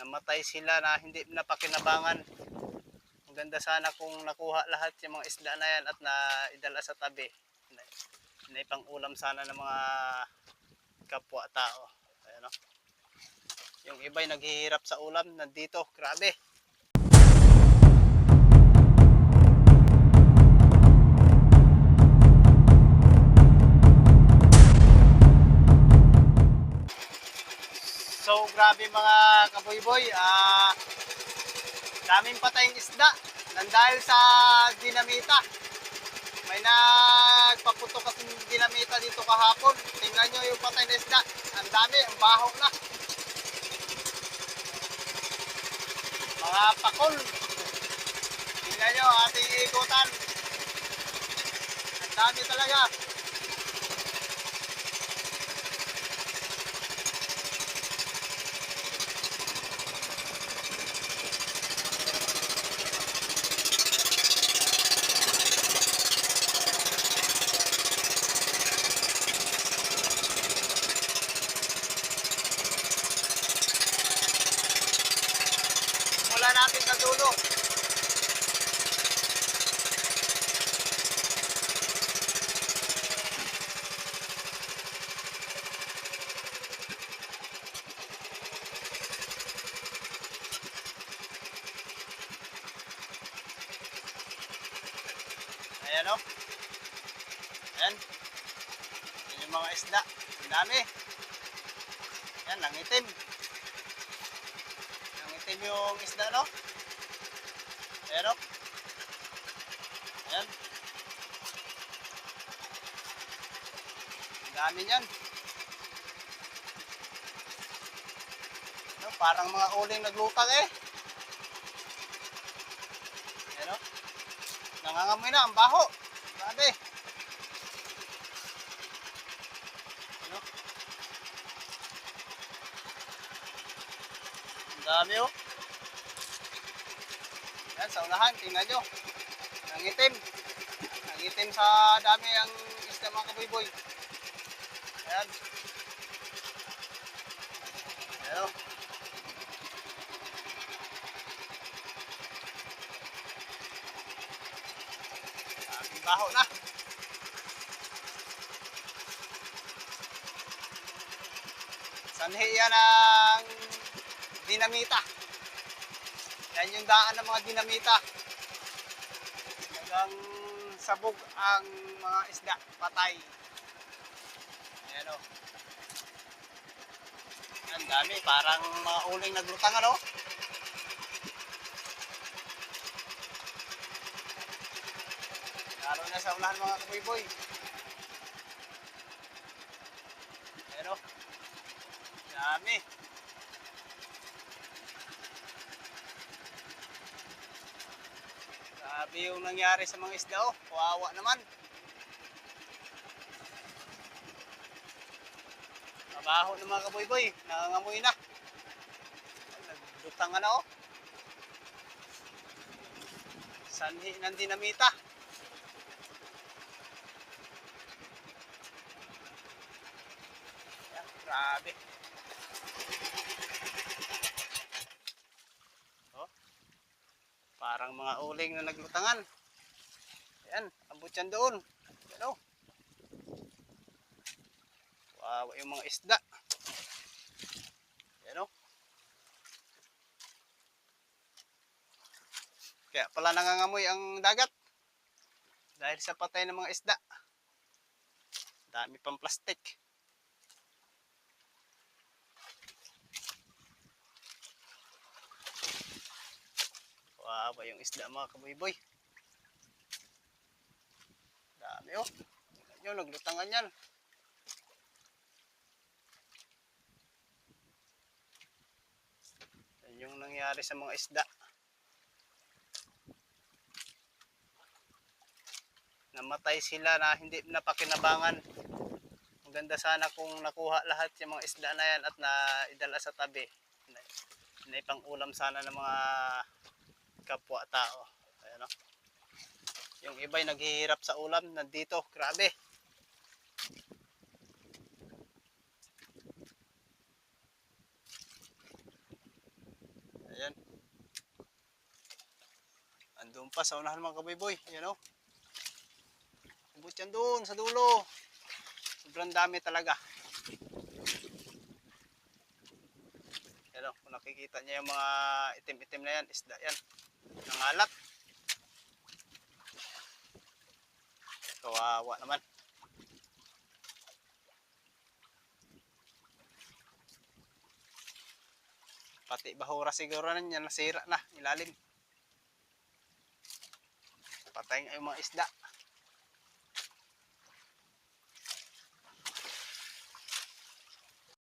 namatay sila na hindi napakinabangan. Ang ganda sana kung nakuha lahat yung mga isda na yan at naidala sa tabi. Na, naipang ulam sana ng mga kapwa tao. Ayan o. Yung iba'y naghihirap sa ulam, nandito, grabe. Grabe mga kaboy-boy, ah daming patayong isda nang dahil sa dinamita. May nagpaputok at dinamita dito kahapon. Tingnan nyo yung patay na isda. Ang dami, ang baho na. Mga pakol. Tingnan nyo ating ikutan. Ang dami talaga. Natin sa dulo. Ayan o. Ayan. Yan yung mga isda. Ang dami. Ayan, nangitim. Nangitim yung isda, no? Ayan o. Ayan. Ang dami niyan. No, parang mga uling naglutang eh. Ayan o. Nangangamoy na ang baho. Grabe. Ano? Ang dami oh. Sa unahan, tingnan nyo. Nangitim. Nangitim sa dami ang isda mga kaboy-boy. Ayan. Ayan. Daming baho na. Sanhi yan ang dinamita. Yan yung daan ng mga dinamita. Hanggang sabog ang mga isda, patay. Ayan o. Ang dami, parang mga uling naglutang ano. Lalo na sa unahan mga kaboy-boy. Pero, dami. Grabe yung nangyari sa mga isda oh. Kawawa naman. Mabaho ng mga kaboy-boy. Nangangamoy na. Nagdutang na oh. Sanhi ng dinamita. Yan, grabe. Parang mga uling na naglutangan. Ayan, ambot yan doon. Yan oh. Wow, yung mga isda. Yan oh. Kaya pala nangangamoy ang dagat. Dahil sa patay ng mga isda. Dami pang plastic. Wow, yung isda mga kaboy-boy. Dami oh. Nyo, naglutangan yan. Yan yung nangyari sa mga isda. Namatay sila na hindi napakinabangan. Ang ganda sana kung nakuha lahat yung mga isda na yan at naidala sa tabi. Na, naipang ulam sana ng mga kapwa tao. Ayan o. Yung iba'y naghihirap sa ulam, nandito, grabe. Ayan. Andun pa sa unahan mga kaboy-boy. Ayan o. Abot yan doon sa dulo. Sobrang dami talaga. Ayan o. Kung nakikita niya yung mga itim-itim na yan, isda yan. Nangalat. Kawawa naman. Pati bahura siguro na nasira na ilalim. Patay nga yung mga isda.